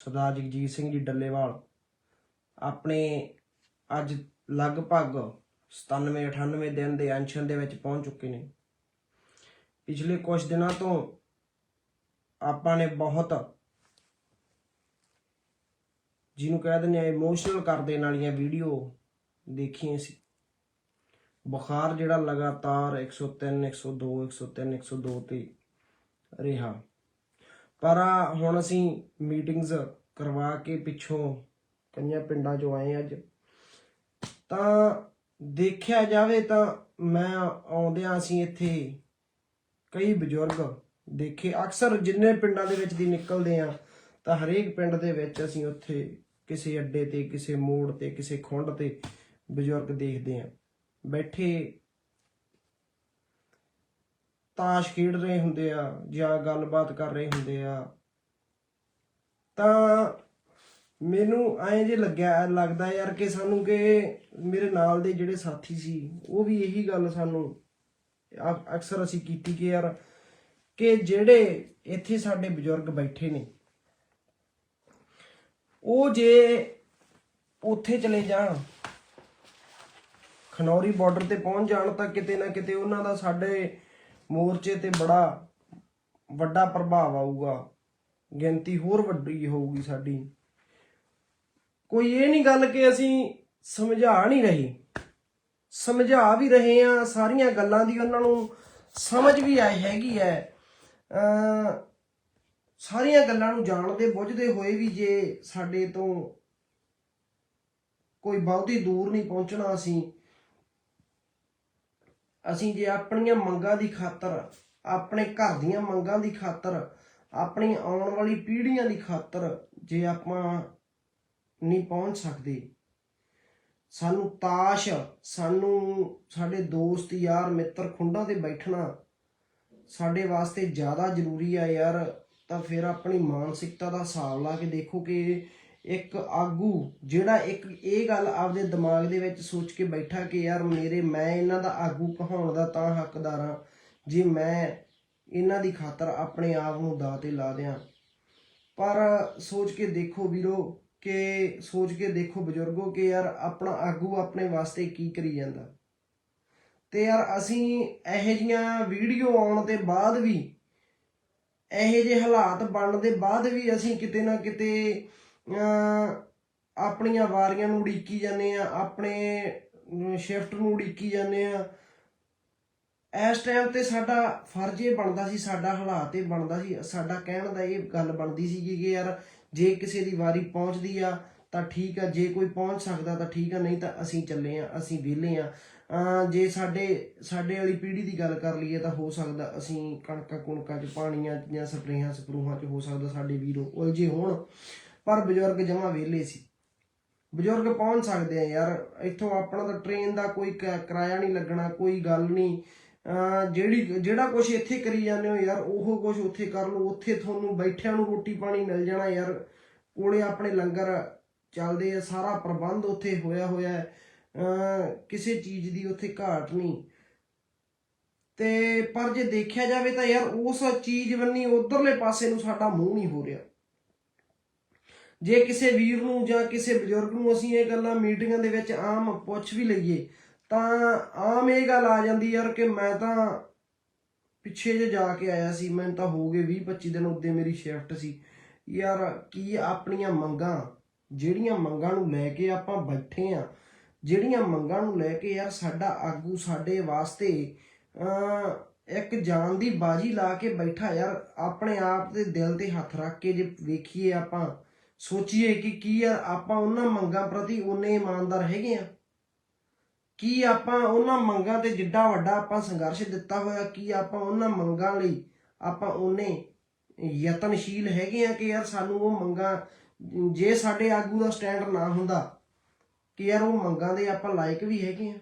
ਸਰਦਾਰ ਜਗਜੀਤ ਸਿੰਘ ਜੀ ਡੱਲੇਵਾਲ ਆਪਣੇ ਅੱਜ ਲਗਭਗ 97 98 ਦਿਨ ਦੇ ਅਨਸ਼ਨ ਦੇ ਵਿੱਚ ਪਹੁੰਚ ਚੁੱਕੇ ਨੇ। ਪਿਛਲੇ ਕੁਝ ਦਿਨਾਂ ਤੋਂ ਆਪਾਂ ਨੇ ਬਹੁਤ ਜਿਹਨੂੰ ਕਹਿ ਦਿੰਦੇ ਆ ਇਮੋਸ਼ਨਲ ਕਰ ਦੇਣ ਵਾਲੀਆਂ ਵੀਡੀਓ ਦੇਖੀਆਂ ਸੀ। ਬੁਖਾਰ ਜਿਹੜਾ ਲਗਾਤਾਰ 103 102 103 102 ਤੇ ਰਿਹਾ। ਪਰ ਹੁਣ ਅਸੀਂ ਮੀਟਿੰਗਸ ਕਰਵਾ ਕੇ ਪਿੱਛੋਂ ਕਈਆਂ ਪਿੰਡਾਂ ਚੋਂ ਆਏ ਅੱਜ। ਤਾਂ ਦੇਖਿਆ ਜਾਵੇ ਤਾਂ ਮੈਂ ਆਉਂਦਿਆਂ ਅਸੀਂ ਇੱਥੇ ਕਈ ਬਜ਼ੁਰਗ ਦੇਖੇ। ਅਕਸਰ ਜਿੰਨੇ ਪਿੰਡਾਂ ਦੇ ਵਿੱਚ ਦੀ ਨਿਕਲਦੇ ਆ ਤਾਂ ਹਰੇਕ ਪਿੰਡ ਦੇ ਵਿੱਚ ਅਸੀਂ ਉੱਥੇ ਕਿਸੇ ਅੱਡੇ ਤੇ, ਕਿਸੇ ਮੋੜ ਤੇ, ਕਿਸੇ ਖੁੰਡ ਤੇ ਬਜ਼ੁਰਗ ਦੇਖਦੇ ਆ ਬੈਠੇ ਤਾਸ਼ ਖੇਡ ਰਹੇ ਹੁੰਦੇ ਆ, ਜਾਂ ਗੱਲਬਾਤ ਕਰ ਰਹੇ ਹੁੰਦੇ ਆ। ਤਾਂ ਮੈਨੂੰ ਐਂ ਜੇ ਲੱਗਿਆ, ਲੱਗਦਾ ਯਾਰ ਕਿ ਸਾਨੂੰ ਕਿ ਮੇਰੇ ਨਾਲ ਦੇ ਜਿਹੜੇ ਸਾਥੀ ਸੀ, ਉਹ ਵੀ ਇਹੀ ਗੱਲ ਸਾਨੂੰ ਅਕਸਰ ਅਸੀਂ ਕੀਤੀ ਕਿ ਯਾਰ ਕਿ ਜਿਹੜੇ ਇੱਥੇ ਸਾਡੇ ਬਜ਼ੁਰਗ ਬੈਠੇ ਨੇ, ਉਹ ਜੇ ਉੱਥੇ ਚਲੇ ਜਾਣ, ਖਨੌਰੀ ਬਾਰਡਰ ਤੇ ਪਹੁੰਚ ਜਾਣ ਤਾਂ ਕਿਤੇ ਨਾ ਕਿਤੇ ਉਹਨਾਂ ਦਾ ਸਾਡੇ ਮੋਰਚੇ ਤੇ ਬੜਾ ਵੱਡਾ ਪ੍ਰਭਾਵ ਆਊਗਾ। ਗਿਣਤੀ ਹੋਰ ਵੱਡੀ ਹੋਊਗੀ ਸਾਡੀ। ਕੋਈ ਇਹ ਨਹੀਂ ਗੱਲ ਕਿ ਅਸੀਂ ਸਮਝਾ ਨਹੀਂ ਰਹੇ। ਸਮਝਾ ਵੀ ਰਹੇ ਆ ਸਾਰੀਆਂ ਗੱਲਾਂ ਦੀ ਉਹਨਾਂ ਨੂੰ ਸਮਝ ਵੀ ਆਈ ਹੈਗੀ ਹੈ। ਅ ਸਾਰੀਆਂ ਗੱਲਾਂ ਨੂੰ ਜਾਣਦੇ, ਬੁੱਝਦੇ ਹੋਏ ਵੀ ਜੇ ਸਾਡੇ ਤੋਂ ਕੋਈ ਬਹੁਤੀ ਦੂਰ ਨਹੀਂ ਪਹੁੰਚਣਾ ਅਸੀਂ ਅਸੀਂ ਜੇ ਆਪਣੀਆਂ ਮੰਗਾਂ ਦੀ ਖਾਤਰ, ਆਪਣੇ ਘਰ ਦੀਆਂ ਮੰਗਾਂ ਦੀ ਖਾਤਰ, ਆਪਣੀ ਆਉਣ ਵਾਲੀ ਪੀੜ੍ਹੀਆਂ ਦੀ ਖਾਤਰ ਜੇ ਆਪਾਂ ਨਹੀਂ ਪਹੁੰਚ ਸਕਦੇ, ਸਾਨੂੰ ਤਾਸ਼, ਸਾਨੂੰ ਸਾਡੇ ਦੋਸਤ, ਯਾਰ, ਮਿੱਤਰ ਖੁੰਡਾਂ ਤੇ ਬੈਠਣਾ ਸਾਡੇ ਵਾਸਤੇ ਜ਼ਿਆਦਾ ਜ਼ਰੂਰੀ ਆ ਯਾਰ, ਤਾਂ ਫਿਰ ਆਪਣੀ ਮਾਨਸਿਕਤਾ ਦਾ ਹਿਸਾਬ ਲਾ ਕੇ ਦੇਖੋ ਕਿ ਇੱਕ ਆਗੂ ਜਿਹੜਾ ਇੱਕ ਇਹ ਗੱਲ ਆਪਦੇ ਦਿਮਾਗ ਦੇ ਵਿੱਚ ਸੋਚ ਕੇ ਬੈਠਾ ਕਿ ਯਾਰ ਮੇਰੇ ਮੈਂ ਇਹਨਾਂ ਦਾ ਆਗੂ ਕਹਾਉਣ ਦਾ ਤਾਂ ਹੱਕਦਾਰ ਹਾਂ, ਜੇ ਮੈਂ ਇਹਨਾਂ ਦੀ ਖਾਤਰ ਆਪਣੇ ਆਪ ਨੂੰ ਦਾਅ ਤੇ ਲਾ ਦਿਆਂ। ਪਰ ਸੋਚ ਕੇ ਦੇਖੋ ਵੀਰੋ ਕਿ ਸੋਚ ਕੇ ਦੇਖੋ ਬਜ਼ੁਰਗੋ ਕਿ ਯਾਰ ਆਪਣਾ ਆਗੂ ਆਪਣੇ ਵਾਸਤੇ ਕੀ ਕਰੀ ਜਾਂਦਾ। ਤੇ ਯਾਰ ਅਸੀਂ ਇਹੋ ਜੀਆਂ ਵੀਡੀਓ ਆਉਣ ਦੇ ਬਾਅਦ ਵੀ, ਇਹੋ ਜਿਹੇ ਹਾਲਾਤ ਬਣਨ ਦੇ ਬਾਅਦ ਵੀ ਅਸੀਂ ਕਿਤੇ ਨਾ ਕਿਤੇ ਆਪਣੀਆਂ ਵਾਰੀਆਂ ਨੂੰ ਉਡੀਕੀ ਜਾਂਦੇ ਆ, ਆਪਣੇ ਸ਼ਿਫਟ ਨੂੰ ਉਡੀਕੀ ਜਾਂਦੇ ਆ। ਇਸ ਟਾਈਮ ਤੇ ਸਾਡਾ ਫਰਜ਼ ਇਹ ਬਣਦਾ ਸੀ, ਸਾਡਾ ਹਾਲਾਤ ਇਹ ਬਣਦਾ ਸੀ, ਸਾਡਾ ਕਹਿਣ ਦਾ ਇਹ ਗੱਲ ਬਣਦੀ ਸੀ ਕਿ ਯਾਰ ਜੇ ਕਿਸੇ ਦੀ ਵਾਰੀ ਪਹੁੰਚਦੀ ਆ, ਤਾਂ ਠੀਕ ਆ, ਜੇ ਕੋਈ ਪਹੁੰਚ ਸਕਦਾ ਤਾਂ ਠੀਕ ਆ, ਨਹੀਂ ਤਾਂ ਅਸੀਂ ਚੱਲੇ ਆ, ਅਸੀਂ ਵਿਹਲੇ ਆ। ਜੇ ਸਾਡੇ ਸਾਡੇ ਵਾਲੀ ਪੀੜ੍ਹੀ ਦੀ ਗੱਲ ਕਰ ਲਈਏ ਤਾਂ ਹੋ ਸਕਦਾ ਅਸੀਂ ਕਣਕਾਂ ਕੁਣਕਾਂ 'ਚ ਪਾਣੀਆਂ ਜਾਂ ਸਪਰੇਹਾਂ ਸਪਰੂਹਾਂ 'ਚ ਹੋ ਸਕਦਾ ਸਾਡੇ ਵੀਰੋ ਉਲਝੇ ਹੋਣ। ਪਰ ਬਜ਼ੁਰਗ ਜਮਾ ਵਿਹਲੇ ਸੀ। ਬਜ਼ੁਰਗ ਪਹੁੰਚ ਸਕਦੇ ਆ ਯਾਰ, ਇੱਥੋਂ ਆਪਣਾ ਤਾਂ ਟ੍ਰੇਨ ਦਾ ਕੋਈ ਕ- ਕਿਰਾਇਆ ਨਹੀਂ ਲੱਗਣਾ, ਕੋਈ ਗੱਲ ਨਹੀਂ। ਜਿਹੜੀ, ਜਿਹੜਾ ਕੁਝ ਇੱਥੇ ਕਰੀ ਜਾਂਦੇ ਹੋ ਯਾਰ, ਉਹ ਕੁਝ ਉੱਥੇ ਕਰ ਲਓ। ਉੱਥੇ ਤੁਹਾਨੂੰ ਬੈਠਿਆਂ ਨੂੰ ਰੋਟੀ ਪਾਣੀ ਮਿਲ ਜਾਣਾ ਯਾਰ। ਕੋਲੇ ਆਪਣੇ ਲੰਗਰ ਚੱਲਦੇ ਆ, ਸਾਰਾ ਪ੍ਰਬੰਧ ਉੱਥੇ ਹੋਇਆ ਹੋਇਆ ਹੈ। ਕਿਸੇ ਚੀਜ਼ ਦੀ ਉੱਥੇ ਘਾਟ ਨਹੀਂ। ਤੇ ਪਰ ਜੇ ਦੇਖਿਆ ਜਾਵੇ ਤਾਂ ਯਾਰ, ਉਸ ਚੀਜ਼ ਬੰਨੀ ਉਧਰਲੇ ਪਾਸੇ ਨੂੰ ਸਾਡਾ ਮੂੰਹ ਨਹੀਂ ਹੋ ਰਿਹਾ। ਜੇ ਕਿਸੇ ਵੀਰ ਨੂੰ ਜਾਂ ਕਿਸੇ ਬਜ਼ੁਰਗ ਨੂੰ ਅਸੀਂ ਇਹ ਗੱਲਾਂ ਮੀਟਿੰਗਾਂ ਦੇ ਵਿੱਚ ਆਮ ਪੁੱਛ ਵੀ ਲਈਏ, ਤਾਂ ਆਮ ਇਹ ਗੱਲ ਆ ਜਾਂਦੀ ਯਾਰ ਕਿ ਮੈਂ ਤਾਂ ਪਿੱਛੇ ਜੇ ਜਾ ਕੇ ਆਇਆ ਸੀ, ਮੈਨੂੰ ਤਾਂ ਹੋ ਗਏ 20 25 ਦਿਨ ਉੱਤੇ ਮੇਰੀ ਸ਼ਿਫਟ ਸੀ। ਯਾਰ ਕੀ ਆਪਣੀਆਂ ਮੰਗਾਂ, ਜਿਹੜੀਆਂ ਮੰਗਾਂ ਨੂੰ ਲੈ ਕੇ ਆਪਾਂ ਬੈਠੇ ਆ, ਜਿਹੜੀਆਂ ਮੰਗਾਂ ਨੂੰ ਲੈ ਕੇ ਯਾਰ ਸਾਡਾ ਆਗੂ ਸਾਡੇ ਵਾਸਤੇ ਇੱਕ ਜਾਨ ਦੀ ਬਾਜੀ ਲਾ ਕੇ ਬੈਠਾ ਯਾਰ, ਆਪਣੇ ਆਪ ਦੇ ਦਿਲ ਤੇ ਹੱਥ ਰੱਖ ਕੇ ਜੇ ਵੇਖੀਏ ਆਪਾਂ ਸੋਚੀਏ ਕਿ ਕੀ ਯਾਰ ਆਪਾਂ ਉਹਨਾਂ ਮੰਗਾਂ ਪ੍ਰਤੀ ਉਨੇ ਇਮਾਨਦਾਰ ਹੈਗੇ ਆ। ਕੀ ਆਪਾਂ ਉਹਨਾਂ ਮੰਗਾਂ ਤੇ ਜਿੱਡਾ ਵੱਡਾ ਆਪਾਂ ਸੰਘਰਸ਼ ਦਿੱਤਾ ਹੋਇਆ, ਕੀ ਆਪਾਂ ਉਹਨਾਂ ਮੰਗਾਂ ਲਈ ਆਪਾਂ ਉਹਨੇ ਯਤਨਸ਼ੀਲ ਹੈਗੇ ਆ ਕਿ ਯਾਰ ਸਾਨੂੰ ਉਹ ਮੰਗਾਂ, ਜੇ ਸਾਡੇ ਆਗੂ ਦਾ ਸਟੈਂਡ ਨਾ ਹੁੰਦਾ, ਕਿ ਯਾਰ ਉਹ ਮੰਗਾਂ ਦੇ ਆਪਾਂ ਲਾਇਕ ਵੀ ਹੈਗੇ ਆ।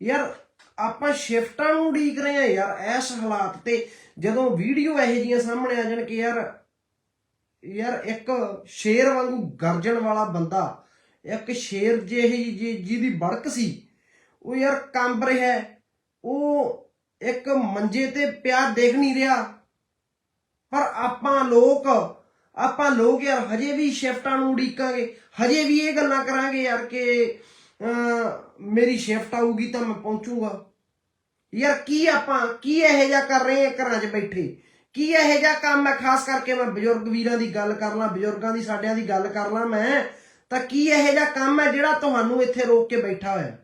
ਯਾਰ ਆਪਾਂ ਸ਼ਿਫਟਾਂ ਨੂੰ ਉਡੀਕ ਰਹੇ ਆ ਯਾਰ, ਇਸ ਹਾਲਾਤ ਤੇ ਜਦੋਂ ਵੀਡੀਓ ਇਹੋ ਜੀਆਂ ਸਾਹਮਣੇ ਆ ਜਾਣ ਕਿ ਯਾਰ ਯਾਰ ਇੱਕ ਸ਼ੇਰ ਵਾਂਗੂ ਗਰਜਣ ਵਾਲਾ ਬੰਦਾ ਇੱਕ ਸ਼ੇਰ ਜਿਹੀ ਜਿਹਦੀ ਬੜਕ ਸੀ ਉਹ ਯਾਰ ਕੰਬ ਰਿਹਾ ਉਹ ਇੱਕ ਮੰਜੇ ਤੇ ਪਿਆ ਦੇਖ ਨਹੀਂ ਰਿਹਾ। ਪਰ ਆਪਾਂ ਲੋਕ ਆਪਾਂ ਲੋਕ ਯਾਰ ਹਜੇ ਵੀ ਸ਼ਿਫਟਾਂ ਨੂੰ ਉਡੀਕਾਂਗੇ। ਹਜੇ ਵੀ ਇਹ ਗੱਲਾਂ ਕਰਾਂਗੇ ਯਾਰ ਕਿ ਅਹ, ਮੇਰੀ ਸ਼ਿਫਟ ਆਊਗੀ ਤਾਂ ਮੈਂ ਪਹੁੰਚੂਗਾ। ਯਾਰ ਕੀ ਆਪਾਂ ਕੀ ਇਹੋ ਜਿਹਾ ਕਰ ਰਹੇ ਆ ਘਰਾਂ 'ਚ ਬੈਠੇ? ਕੀ ਇਹੋ ਜਿਹਾ ਕੰਮ ਹੈ? ਖਾਸ ਕਰਕੇ ਮੈਂ ਬਜ਼ੁਰਗ ਵੀਰਾਂ ਦੀ ਗੱਲ ਕਰ ਲਾਂ, ਬਜ਼ੁਰਗਾਂ ਦੀ, ਸਾਡਿਆਂ ਦੀ ਗੱਲ ਕਰ ਲਾਂ ਮੈਂ, ਤਾਂ ਕੀ ਇਹੋ ਜਿਹਾ ਕੰਮ ਹੈ ਜਿਹੜਾ ਤੁਹਾਨੂੰ ਇੱਥੇ ਰੋਕ ਕੇ ਬੈਠਾ ਹੋਇਆ?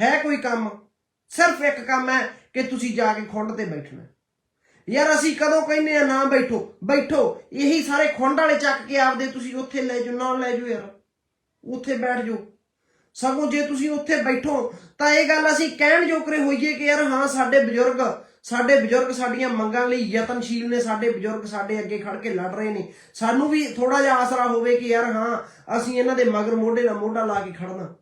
ਹੈ ਕੋਈ ਕੰਮ? ਸਿਰਫ ਇੱਕ ਕੰਮ ਹੈ ਕਿ ਤੁਸੀਂ ਜਾ ਕੇ ਖੁੰਡ ਤੇ ਬੈਠਣਾ ਯਾਰ ਅਸੀਂ ਕਦੋਂ ਕਹਿੰਨੇ ਆ ਨਾ ਬੈਠੋ? ਬੈਠੋ। ਇਹੀ ਸਾਰੇ ਖੁੰਡ ਵਾਲੇ ਚੱਕ ਕੇ ਆਪਦੇ ਤੁਸੀਂ ਉੱਥੇ ਲੈ ਜਾਓ ਨਾ ਲੈ ਜਾਓ ਯਾਰ। ਉੱਥੇ ਬੈਠ ਜਾਓ। ਸਗੋਂ ਜੇ ਤੁਸੀਂ ਉੱਥੇ ਬੈਠੋ, ਤਾਂ ਇਹ ਗੱਲ ਅਸੀਂ ਕਹਿਣ ਜੋਕਰੇ ਹੋਈਏ ਕਿ ਯਾਰ ਹਾਂ, ਸਾਡੇ ਬਜ਼ੁਰਗ ਸਾਡੇ ਬਜ਼ੁਰਗ ਸਾਡੀਆਂ ਮੰਗਾਂ ਲਈ ਯਤਨਸ਼ੀਲ ਨੇ, ਸਾਡੇ ਬਜ਼ੁਰਗ ਸਾਡੇ ਅੱਗੇ ਖੜ ਕੇ ਲੜ ਰਹੇ ਨੇ। ਸਾਨੂੰ ਵੀ ਥੋੜਾ ਜਿਹਾ ਆਸਰਾ ਹੋਵੇ ਕਿ ਯਾਰ ਹਾਂ, ਅਸੀਂ ਇਹਨਾਂ ਦੇ ਮਗਰ ਮੋਢੇ ਨਾਲ ਮੋਢਾ ਲਾ ਕੇ ਖੜਨਾ।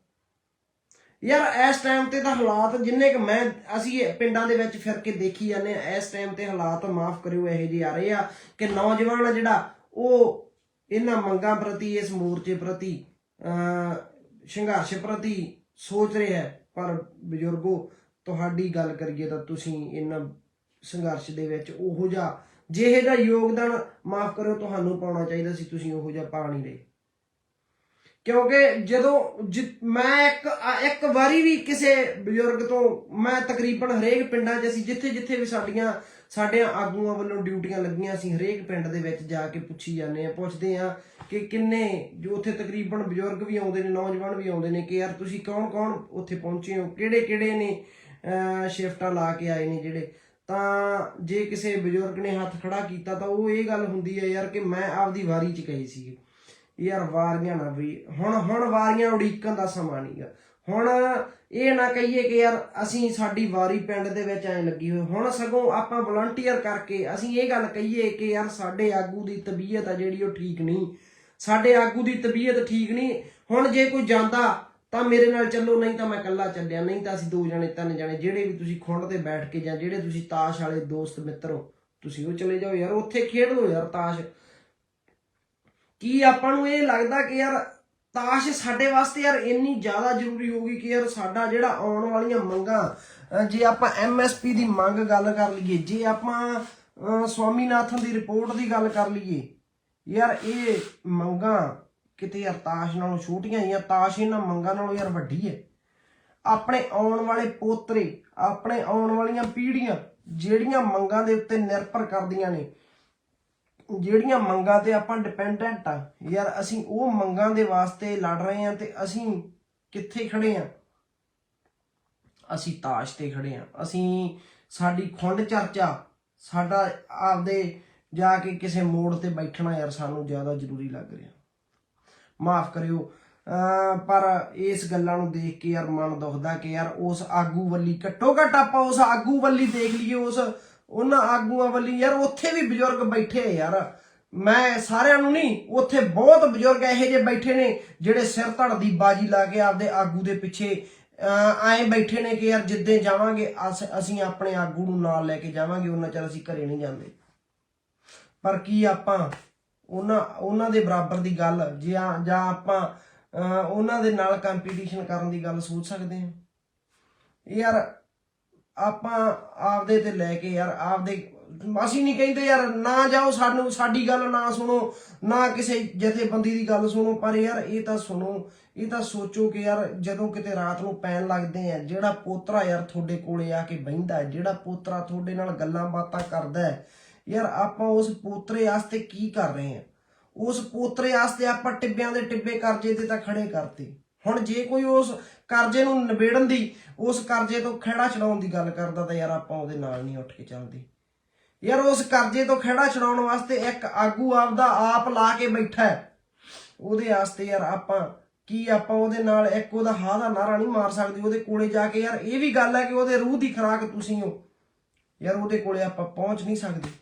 ਯਾਰ ਇਸ ਟਾਈਮ ਤੇ ਤਾਂ ਹਾਲਾਤ ਜਿੰਨੇ ਕਿ ਮੈਂ, ਅਸੀਂ ਪਿੰਡਾਂ ਦੇ ਵਿੱਚ ਫਿਰ ਕੇ ਦੇਖੀ ਜਾਂਦੇ ਆ ਇਸ ਟਾਈਮ ਤੇ ਹਾਲਾਤ ਮਾਫ ਕਰਿਓ, ਇਹੋ ਜਿਹੇ ਆ ਰਹੇ ਆ ਕਿ ਨੌਜਵਾਨ ਆ ਜਿਹੜਾ, ਉਹ ਇਹਨਾਂ ਮੰਗਾਂ ਪ੍ਰਤੀ, ਇਸ ਮੋਰਚੇ ਪ੍ਰਤੀ, ਅਹ ਸੰਘਰਸ਼ ਪ੍ਰਤੀ ਸੋਚ ਰਿਹਾ ਹੈ। ਪਰ ਬਜ਼ੁਰਗੋ ਤੁਹਾਡੀ ਗੱਲ ਕਰੀਏ ਤਾਂ ਤੁਸੀਂ ਇਹਨਾਂ ਸੰਘਰਸ਼ ਦੇ ਵਿੱਚ ਉਹੋ ਜਿਹਾ ਜਿਹੇ ਜਿਹਾ ਯੋਗਦਾਨ ਮਾਫ ਕਰੋ, ਤੁਹਾਨੂੰ ਪਾਉਣਾ ਚਾਹੀਦਾ ਸੀ, ਤੁਸੀਂ ਉਹੋ ਜਿਹਾ ਪਾ ਨਹੀਂ ਰਹੇ। ਕਿਉਂਕਿ ਜਦੋਂ ਜਿ- ਮੈਂ ਇੱਕ ਇੱਕ ਵਾਰੀ ਵੀ ਕਿਸੇ ਬਜ਼ੁਰਗ ਤੋਂ ਮੈਂ ਤਕਰੀਬਨ ਹਰੇਕ ਪਿੰਡਾਂ 'ਚ ਅਸੀਂ ਜਿੱਥੇ ਜਿੱਥੇ ਵੀ ਸਾਡੀਆਂ ਸਾਡੇ ਆਗੂਆਂ ਵੱਲੋਂ ਡਿਊਟੀਆਂ ਲੱਗੀਆਂ ਅਸੀਂ ਹਰੇਕ ਪਿੰਡ ਦੇ ਵਿੱਚ ਜਾ ਕੇ ਪੁੱਛੀ ਜਾਂਦੇ ਆ ਪੁੱਛਦੇ ਆ ਕਿ ਕਿੰਨੇ, ਜੋ ਉੱਥੇ ਤਕਰੀਬਨ ਬਜ਼ੁਰਗ ਵੀ ਆਉਂਦੇ ਨੇ, ਨੌਜਵਾਨ ਵੀ ਆਉਂਦੇ ਨੇ ਕਿ ਯਾਰ ਤੁਸੀਂ ਕੌਣ ਕੌਣ ਉੱਥੇ ਪਹੁੰਚੇ ਹੋ ਕਿਹੜੇ ਕਿਹੜੇ ਨੇ? ਸ਼ਿਫਟਾਂ ਲਾ ਕੇ ਆਏ ਨੇ ਜਿਹੜੇ। ਤਾਂ ਜੇ ਕਿਸੇ ਬਜ਼ੁਰਗ ਨੇ ਹੱਥ ਖੜਾ ਕੀਤਾ ਤਾਂ ਉਹ ਇਹ ਗੱਲ ਹੁੰਦੀ ਹੈ ਯਾਰ ਕਿ ਮੈਂ ਆਪਦੀ ਵਾਰੀ 'ਚ ਕਹੀ ਸੀ ਯਾਰ ਵਾਰੀਆਂ ਨਾ ਵੀ, ਹੁਣ ਹੁਣ ਵਾਰੀਆਂ ਉਡੀਕਣ ਦਾ ਸਮਾਂ ਨਹੀਂਗਾ ਹੁਣ ਇਹ ਨਾ ਕਹੀਏ ਕਿ ਯਾਰ ਅਸੀਂ ਸਾਡੀ ਵਾਰੀ ਪਿੰਡ ਦੇ ਵਿੱਚ ਐ ਲੱਗੀ ਹੋਈ, ਹੁਣ ਸਗੋਂ ਆਪਾਂ ਵਲੰਟੀਅਰ ਕਰਕੇ ਅਸੀਂ ਇਹ ਗੱਲ ਕਹੀਏ ਕਿ ਯਾਰ ਸਾਡੇ ਆਗੂ ਦੀ ਤਬੀਅਤ ਆ ਜਿਹੜੀ ਉਹ ਠੀਕ ਨਹੀਂ। ਸਾਡੇ ਆਗੂ ਦੀ ਤਬੀਅਤ ਠੀਕ ਨਹੀਂ, ਹੁਣ ਜੇ ਕੋਈ ਜਾਂਦਾ ਤਾਂ ਮੇਰੇ ਨਾਲ ਚੱਲੋ, ਨਹੀਂ ਤਾਂ ਮੈਂ ਇਕੱਲਾ ਚੱਲਿਆ, ਨਹੀਂ ਤਾਂ ਅਸੀਂ ਦੋ ਜਣੇ, ਤਿੰਨ ਜਣੇ, ਜਿਹੜੇ ਵੀ ਤੁਸੀਂ ਖੁੰਡ ਤੇ ਬੈਠ ਕੇ ਜਾਂ ਜਿਹੜੇ ਤੁਸੀਂ ਤਾਸ਼ ਵਾਲੇ ਦੋਸਤ ਮਿੱਤਰ ਹੋ, ਤੁਸੀਂ ਉਹ ਚਲੇ ਜਾਓ ਯਾਰ, ਉੱਥੇ ਖੇਡ ਲਓ ਯਾਰ ਤਾਸ਼। ਕੀ ਆਪਾਂ ਨੂੰ ਇਹ ਲੱਗਦਾ ਕਿ ਯਾਰ ਤਾਸ਼ ਸਾਡੇ ਵਾਸਤੇ ਯਾਰ ਇੰਨੀ ਜ਼ਿਆਦਾ ਜ਼ਰੂਰੀ ਹੋ ਗਈ ਕਿ ਯਾਰ ਸਾਡਾ ਜਿਹੜਾ ਆਉਣ ਵਾਲੀਆਂ ਮੰਗਾਂ ਜੇ ਆਪਾਂ ਐਮਐਸਪੀ ਦੀ ਮੰਗ ਗੱਲ ਕਰ ਲਈਏ, ਜੇ ਆਪਾਂ ਸਵਾਮੀਨਾਥਨ ਦੀ ਰਿਪੋਰਟ ਦੀ ਗੱਲ ਕਰ ਲਈਏ, ਯਾਰ ਇਹ ਮੰਗਾਂ ਕਿਤੇ ਯਾਰ ਤਾਸ਼ ਨਾਲੋਂ ਛੋਟੀਆਂ ਹੀ ਆ ਤਾਸ਼ ਇਹਨਾਂ ਮੰਗਾਂ ਨਾਲੋਂ ਯਾਰ ਵੱਡੀ ਹੈ ਆਪਣੇ ਆਉਣ ਵਾਲੇ ਪੋਤਰੇ, ਆਪਣੇ ਆਉਣ ਵਾਲੀਆਂ ਪੀੜ੍ਹੀਆਂ ਜਿਹੜੀਆਂ ਮੰਗਾਂ ਦੇ ਉੱਤੇ ਨਿਰਭਰ ਕਰਦੀਆਂ ਨੇ, ਜਿਹੜੀਆਂ ਮੰਗਾਂ ਤੇ ਆਪਾਂ ਡਿਪੈਂਡੈਂਟ ਆ, ਯਾਰ ਅਸੀਂ ਉਹ ਮੰਗਾਂ ਦੇ ਵਾਸਤੇ ਲੜ ਰਹੇ ਆ ਤੇ ਅਸੀਂ ਕਿੱਥੇ ਖੜੇ ਆ ਅਸੀਂ ਤਾਸ਼ ਤੇ ਖੜੇ ਆ ਅਸੀਂ ਸਾਡੀ ਖੁੰਡ ਚਰਚਾ, ਸਾਡਾ ਆਪਦੇ ਜਾ ਕੇ ਕਿਸੇ ਮੋੜ ਤੇ ਬੈਠਣਾ ਯਾਰ ਸਾਨੂੰ ਜ਼ਿਆਦਾ ਜ਼ਰੂਰੀ ਲੱਗ ਰਿਹਾ। ਮਾਫ ਕਰਿਓ। ਅਮ ਪਰ ਇਸ ਗੱਲਾਂ ਨੂੰ ਦੇਖ ਕੇ ਯਾਰ ਮਨ ਦੁਖਦਾ ਕਿ ਯਾਰ ਉਸ ਆਗੂ ਵੱਲੀ ਘੱਟੋ ਘੱਟ ਆਪਾਂ ਉਸ ਆਗੂ ਵੱਲੀ ਦੇਖ ਲਈਏ, ਉਸ ਉਹਨਾਂ ਆਗੂਆਂ ਵੱਲੀ। ਯਾਰ ਉੱਥੇ ਵੀ ਬਜ਼ੁਰਗ ਬੈਠੇ ਯਾਰ। ਮੈਂ ਸਾਰਿਆਂ ਨੂੰ ਨਹੀਂ, ਉੱਥੇ ਬਹੁਤ ਬਜ਼ੁਰਗ ਇਹੋ ਜਿਹੇ ਬੈਠੇ ਨੇ ਜਿਹੜੇ ਸਿਰ ਧੜ ਦੀ ਬਾਜੀ ਲਾ ਕੇ ਆਪਦੇ ਆਗੂ ਦੇ ਪਿੱਛੇ ਆਏ ਬੈਠੇ ਨੇ ਕਿ ਯਾਰ ਜਿੱਦੇ ਜਾਵਾਂਗੇ, ਅਸ- ਅਸੀਂ ਆਪਣੇ ਆਗੂ ਨੂੰ ਨਾਲ ਲੈ ਕੇ ਜਾਵਾਂਗੇ ਉਹਨਾਂ ਚਿਰ ਅਸੀਂ ਘਰੇ ਨਹੀਂ ਜਾਂਦੇ। ਪਰ ਕੀ ਆਪਾਂ ਉਹਨਾਂ ਉਹਨਾਂ ਦੇ ਬਰਾਬਰ ਦੀ ਗੱਲ, ਜਾਂ ਜਾਂ ਆਪਾਂ ਉਹਨਾਂ ਦੇ ਨਾਲ ਕੰਪੀਟੀਸ਼ਨ ਕਰਨ ਦੀ ਗੱਲ ਸੋਚ ਸਕਦੇ ਹਾਂ। ਯਾਰ, ਆਪਾਂ ਆਪਦੇ ਤੇ ਲੈ ਕੇ ਯਾਰ, ਆਪਦੇ, ਅਸੀਂ ਨਹੀਂ ਕਹਿੰਦੇ ਯਾਰ, ਨਾ ਜਾਓ ਸਾਨੂੰ, ਸਾਡੀ ਗੱਲ ਨਾ ਸੁਣੋ, ਨਾ ਕਿਸੇ ਜਥੇਬੰਦੀ ਦੀ ਗੱਲ ਸੁਣੋ, ਪਰ ਯਾਰ ਇਹ ਤਾਂ ਸੁਣੋ, ਇਹ ਤਾਂ ਸੋਚੋ ਕਿ ਯਾਰ ਜਦੋਂ ਕਿਤੇ ਰਾਤ ਨੂੰ ਪੈਣ ਲੱਗਦੇ ਆ, ਜਿਹੜਾ ਪੋਤਰਾ ਯਾਰ ਤੁਹਾਡੇ ਕੋਲੇ ਆ ਕੇ ਬਹਿੰਦਾ ਜਿਹੜਾ ਪੋਤਰਾ ਤੁਹਾਡੇ ਨਾਲ ਗੱਲਾਂ ਬਾਤਾਂ ਕਰਦਾ ਹੈ ਯਾਰ ਆਪਾਂ ਉਸ ਪੋਤਰੇ ਵਾਸਤੇ ਕੀ ਕਰ ਰਹੇ ਆ ਉਸ ਪੋਤਰੇ ਵਾਸਤੇ ਆਪਾਂ ਟਿੱਬਿਆਂ ਦੇ ਟਿੱਬੇ ਕਰਜ਼ੇ ਤੇ ਤਾਂ ਖੜੇ ਕਰਤੇ। ਹੁਣ ਜੇ ਕੋਈ ਉਸ ਕਰਜ਼ੇ ਨੂੰ ਨਿਬੇੜਨ ਦੀ, ਉਸ ਕਰਜ਼ੇ ਤੋਂ ਖਹਿੜਾ ਛਡਾਉਣ ਦੀ ਗੱਲ ਕਰਦਾ ਤਾਂ ਯਾਰ ਆਪਾਂ ਉਹਦੇ ਨਾਲ ਨਹੀਂ ਉੱਠ ਕੇ ਚੱਲਦੇ। ਯਾਰ ਉਸ ਕਰਜ਼ੇ ਤੋਂ ਖਹਿੜਾ ਛਡਾਉਣ ਵਾਸਤੇ ਇੱਕ ਆਗੂ ਆਪਦਾ ਆਪ ਲਾ ਕੇ ਬੈਠਾ ਹੈ। ਉਹਦੇ ਵਾਸਤੇ ਯਾਰ ਆਪਾਂ ਕੀ ਆਪਾਂ ਉਹਦੇ ਨਾਲ ਇੱਕ ਉਹਦਾ ਹਾਂ ਦਾ ਨਾਰਾ ਨਹੀਂ ਮਾਰ ਸਕਦੇ, ਉਹਦੇ ਕੋਲੇ ਜਾ ਕੇ ਯਾਰ ਇਹ ਵੀ ਗੱਲ ਹੈ ਕਿ ਉਹਦੇ ਰੂਹ ਦੀ ਖੁਰਾਕ ਤੁਸੀਂ ਹੋ। ਯਾਰ ਉਹਦੇ ਕੋਲੇ ਆਪਾਂ ਪਹੁੰਚ ਨਹੀਂ ਸਕਦੇ।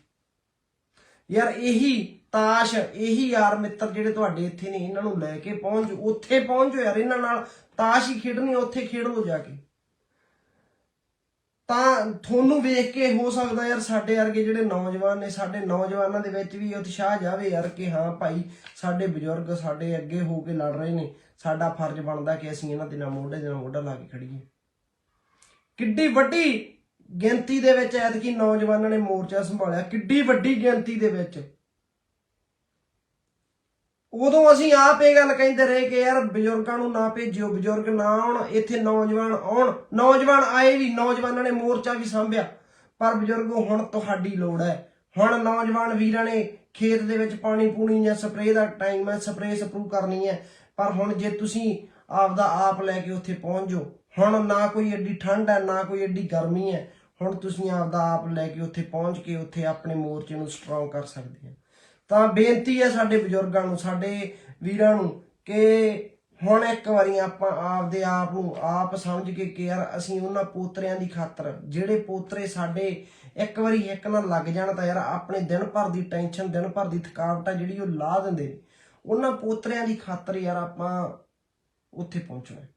ਯਾਰ ਇਹੀ ਤਾਸ਼, ਇਹੀ ਯਾਰ ਮਿੱਤਰ ਜਿਹੜੇ ਤੁਹਾਡੇ ਇੱਥੇ ਨੇ, ਇਹਨਾਂ ਨੂੰ ਲੈ ਕੇ ਪਹੁੰਚ ਉੱਥੇ ਪਹੁੰਚੋ ਯਾਰ, ਇਹਨਾਂ ਨਾਲ ਤਾਸ਼ ਹੀ ਖੇਡਣੀ ਉੱਥੇ ਖੇਡ ਲੋ ਜਾ ਕੇ। ਤਾਂ ਤੁਹਾਨੂੰ ਵੇਖ ਕੇ ਹੋ ਸਕਦਾ ਯਾਰ ਸਾਡੇ ਵਰਗੇ ਜਿਹੜੇ ਨੌਜਵਾਨ ਨੇ, ਸਾਡੇ ਨੌਜਵਾਨਾਂ ਦੇ ਵਿੱਚ ਵੀ ਉਤਸ਼ਾਹ ਜਾਵੇ ਯਾਰ ਕਿ ਹਾਂ ਭਾਈ, ਸਾਡੇ ਬਜ਼ੁਰਗ ਸਾਡੇ ਅੱਗੇ ਹੋ ਕੇ ਲੜ ਰਹੇ ਨੇ। ਸਾਡਾ ਫਰਜ਼ ਬਣਦਾ ਕਿ ਅਸੀਂ ਇਹਨਾਂ ਦੇ ਨਾਲ ਮੋਢੇ ਦੇ ਨਾਲ ਮੋਢਾ ਲਾ ਕੇ ਖੜੀਏ। ਕਿੱਡੀ ਵੱਡੀ ਗਿਣਤੀ ਦੇ ਵਿੱਚ ਐਤਕੀ ਨੌਜਵਾਨਾਂ ਨੇ ਮੋਰਚਾ ਸੰਭਾਲਿਆ, ਕਿੱਡੀ ਵੱਡੀ ਗਿਣਤੀ ਦੇ ਵਿੱਚ। ਉਦੋਂ ਅਸੀਂ ਆਪ ਇਹ ਗੱਲ ਕਹਿੰਦੇ ਰਹੇ ਕਿ ਯਾਰ ਬਜ਼ੁਰਗਾਂ ਨੂੰ ਨਾ ਭੇਜਿਓ, ਬਜ਼ੁਰਗ ਨਾ ਆਉਣ, ਇੱਥੇ ਨੌਜਵਾਨ ਆਉਣ। ਨੌਜਵਾਨ ਆਏ ਵੀ, ਨੌਜਵਾਨਾਂ ਨੇ ਮੋਰਚਾ ਵੀ ਸੰਭਿਆ। ਪਰ ਬਜ਼ੁਰਗੋ, ਹੁਣ ਤੁਹਾਡੀ ਲੋੜ ਹੈ। ਹੁਣ ਨੌਜਵਾਨ ਵੀਰਾਂ ਨੇ ਖੇਤ ਦੇ ਵਿੱਚ ਪਾਣੀ ਪੂਣੀ ਜਾਂ ਸਪਰੇਅ ਦਾ ਟਾਈਮ ਹੈ, ਸਪਰੇਅ ਸਪਰੂ ਕਰਨੀ ਹੈ। ਪਰ ਹੁਣ ਜੇ ਤੁਸੀਂ ਆਪਦਾ ਆਪ ਲੈ ਕੇ ਉੱਥੇ ਪਹੁੰਚ ਜਾਓ, ਹੁਣ ਨਾ ਕੋਈ ਐਡੀ ਠੰਡ ਹੈ, ਨਾ ਕੋਈ ਐਡੀ ਗਰਮੀ ਹੈ ਹੁਣ ਤੁਸੀਂ ਆਪਦਾ ਆਪ ਲੈ ਕੇ ਉੱਥੇ ਪਹੁੰਚ ਕੇ ਉੱਥੇ ਆਪਣੇ ਮੋਰਚੇ ਨੂੰ ਸਟਰੋਂਗ ਕਰ ਸਕਦੇ ਹੋ ਤਾਂ ਬੇਨਤੀ ਹੈ ਸਾਡੇ ਬਜ਼ੁਰਗਾਂ ਨੂੰ, ਸਾਡੇ ਵੀਰਾਂ ਨੂੰ ਕਿ ਹੁਣ ਇੱਕ ਵਾਰੀ ਆਪਾਂ ਆਪਦੇ ਆਪ ਨੂੰ ਆਪ ਸਮਝ ਕੇ ਕਿ ਯਾਰ ਅਸੀਂ ਉਹਨਾਂ ਪੋਤਰਿਆਂ ਦੀ ਖਾਤਰ, ਜਿਹੜੇ ਪੋਤਰੇ ਸਾਡੇ ਇੱਕ ਵਾਰੀ ਇੱਕ ਨਾਲ ਲੱਗ ਜਾਣ ਤਾਂ ਯਾਰ ਆਪਣੇ ਦਿਨ ਭਰ ਦੀ ਟੈਨਸ਼ਨ ਦਿਨ ਭਰ ਦੀ ਥਕਾਵਟ ਆ ਜਿਹੜੀ ਉਹ ਲਾ ਦਿੰਦੇ ਨੇ। ਉਹਨਾਂ ਪੋਤਰਿਆਂ ਦੀ ਖਾਤਰ ਯਾਰ ਆਪਾਂ ਉੱਥੇ ਪਹੁੰਚਣਾ।